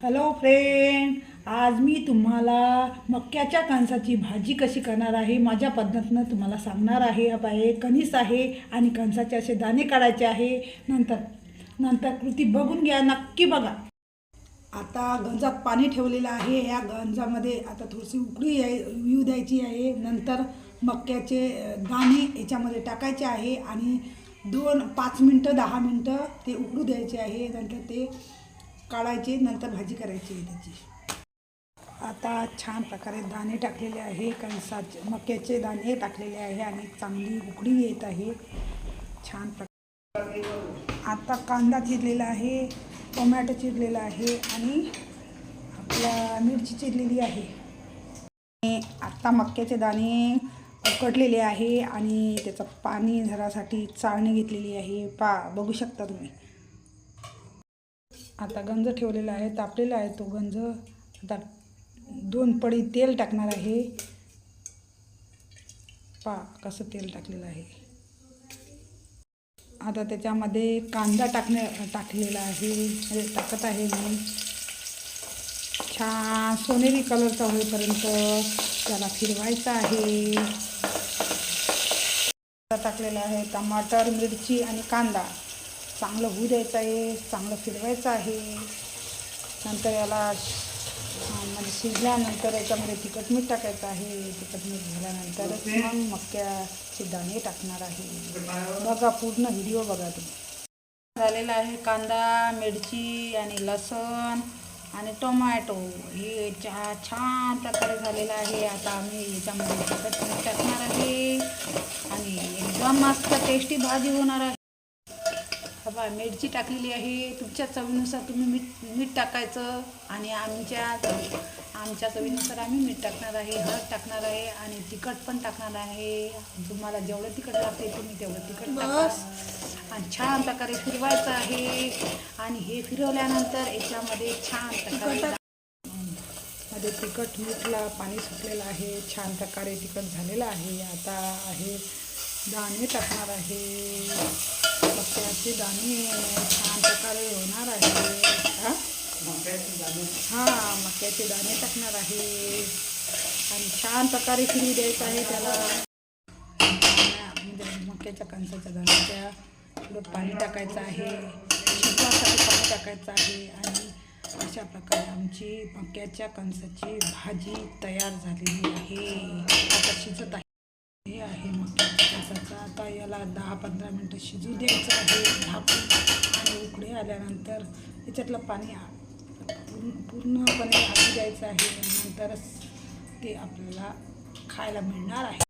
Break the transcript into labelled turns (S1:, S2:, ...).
S1: Hello friend आज मी तुम्हाला मक्याच्या कणसाची भाजी कशी करणार आहे माझ्या पद्धतीनं तुम्हाला सांगणार आहे. अब कणीस आहे आणि कणसाचे असे दाणे काढायचे आहे. नंतर नंतर कृती बघून घ्या नक्की बघा. आता गंजात पाणी ठेवलेलं आहे. या गंजामध्ये आता थोडीशी उकळी येऊ द्यायची आहे. नंतर मक्याचे दाणे याच्यामध्ये टाकायचे आहे आणि दोन पाच मिनटं दहा मिनटं ते उकळू द्यायचे आहे. नंतर ते काढायची नंतर भाजी करायची आहे त्याची. आता छान प्रकारे दाणे टाकलेले आहे. कणसाचे मक्याचे दाणे टाकलेले आहे आणि चांगली उकडी येत आहे. छान प्रकारे. आता कांदा चिरलेला आहे टोमॅटो चिरलेला आहे आणि आपल्या मिरची चिरलेली आहे. आणि आत्ता मक्याचे दाणे उकडलेले आहे आणि त्याचं पाणी झरासाठी चाळणी घेतलेली आहे. पा बघू शकता तुम्ही. आता गंज ठेवलेला आहे तापलेला आहे तो गंज. आता दोन पडी तेल टाकणार आहे. पा कसं तेल टाकलेलं आहे. आता त्याच्यामध्ये कांदा टाकणे टाकलेला आहे. म्हणजे टाकत आहे मी. छान सोनेरी कलरचा होईपर्यंत त्याला फिरवायचा आहे. टाकलेला आहे टमाटर मिरची आणि कांदा. चांगलं होऊ द्यायचं आहे चांगलं फिरवायचं आहे. नंतर याला म्हणजे शिजल्यानंतर याच्यामध्ये तिखट मीठ टाकायचं आहे. तिखट मीठ झाल्यानंतर मग मक्याचे दाणे टाकणार आहे. बघा पूर्ण व्हिडिओ बघा तुम्ही. झालेला आहे कांदा मिरची आणि लसण आणि टोमॅटो. हे छा छान प्रकारे झालेलं आहे. आता आम्ही याच्यामध्ये तिखट मीठ टाकणार आहे. आणि एकदम मस्त टेस्टी भाजी होणार आहे. बघा मिरची टाकलेली आहे. तुमच्या चवीनुसार तुम्ही मीठ मीठ टाकायचं आणि आमच्या आमच्या चवीनुसार आम्ही मीठ टाकणार आहे हळद टाकणार आहे आणि तिखट पण टाकणार आहे. तुम्हाला जेवढं तिखट लागते तुम्ही तेवढं तिखट टाका. आणि छान प्रकारे फिरवायचं आहे. आणि हे फिरवल्यानंतर याच्यामध्ये छान प्रकारे मध्ये तिखट मीठला पाणी सुटलेलं आहे. छान प्रकारे तिखट झालेलं आहे. आता आहे दाणे टाकणार आहे. मक्याचे दाणे छान प्रकारे होणार आहे. हा? हां मक्याचे दाणे टाकणार आहे. आणि छान प्रकारे फिरू द्यायचं आहे त्याला. मक्याच्या कणसाच्या दाण्याच्या थोडं पाणी टाकायचं आहे. शिजवासाठी पाणी टाकायचं आहे. आणि अशा प्रकारे आमची मक्याच्या कणसाची भाजी तयार झालेली आहे. आता शिजत आहे. हे आहे मक्याच्या आता याला दहा पंधरा मिनटं शिजू द्यायचं आहे झाकून. आणि उकडे आल्यानंतर याच्यातलं पाणी आ- पूर्ण पूर्णपणे आधी द्यायचं आहे. नंतरच ते आपल्याला खायला मिळणार आहे.